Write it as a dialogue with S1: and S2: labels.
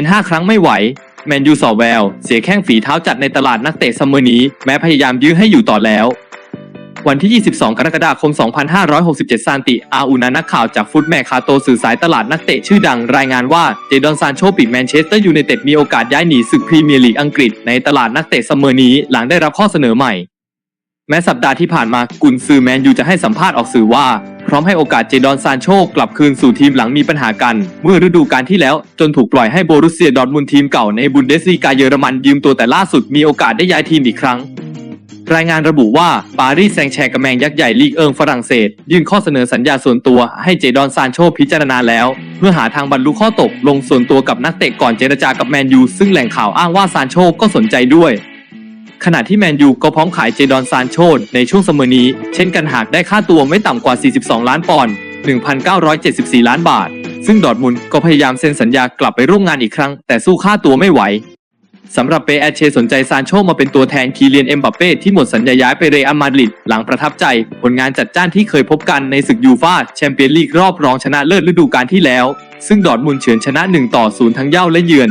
S1: นห้าครั้งไม่ไหว แมนยูสอแวว เสียแข้งฝีเท้าจัดในตลาดนักเตะซัมเมอร์นี้ แม้พยายามยื้อให้อยู่ต่อแล้ว วันที่ 22 กรกฎาคม 2567 ซานติอาอูนานักข่าวจากฟุตแมคคาโตสื่อสายตลาดนักเตะชื่อดังรายงานว่าเจดอนซานโชปีแมนเชสเตอร์ยูไนเต็ดมีโอกาสย้ายหนีศึกพรีเมียร์ลีกอังกฤษในตลาดนักเตะซัมเมอร์นี้หลังได้รับข้อเสนอใหม่แม้สัปดาห์ที่ผ่านมากุนซือแมนยูจะให้สัมภาษณ์ออกสื่อว่า ร้อมให้โอกาสเจดอนซานโชกลับคืนสู่ทีมหลังมีปัญหากัน เมื่อฤดูกาลที่แล้วจนถูกปล่อยให้โบรุสเซียดอร์ทมุนทีมเก่าในบุนเดสลีกาเยอรมันยืมตัวแต่ล่าสุดมีโอกาสได้ย้ายทีมอีกครั้งรายงานระบุว่า ปารีสแซงแชร์กแมงยักษ์ใหญ่ลีกเอิงฝรั่งเศส ยื่นข้อเสนอสัญญาส่วนตัวให้เจดอนซานโชพิจารณาแล้ว เพื่อหาทางบรรลุข้อตกลงส่วนตัวกับนักเตะก่อนเจรจากับแมนยูซึ่งแหล่งข่าวอ้างว่าซานโชก็สนใจด้วย ขณะที่แมนยูก็พร้อมขายเจดอนซานโชดในช่วงเสมอนี้ เช่นกันหากได้ค่าตัวไม่ต่ำกว่า 42 ล้านปอนด์1,974 ล้านบาท ซึ่งดอร์ทมุนก็พยายามเซ็นสัญญากลับไปร่วมงานอีกครั้ง แต่สู้ค่าตัวไม่ไหวสำหรับเปแอเชสนใจซานโชมาเป็นตัวแทนคีเลียนเอ็มบัปเป้ที่หมดสัญญาย้ายไปเรอัลมาดริดหลังประทับใจ ผลงานจัดจ้านที่เคยพบกันในศึกยูฟาแชมเปี้ยนลีกรอบรองชนะเลิศฤดูกาลที่แล้ว ซึ่งดอร์ทมุนเฉือนชนะ 1 ต่อ 0 ทั้งเย้าและเยือน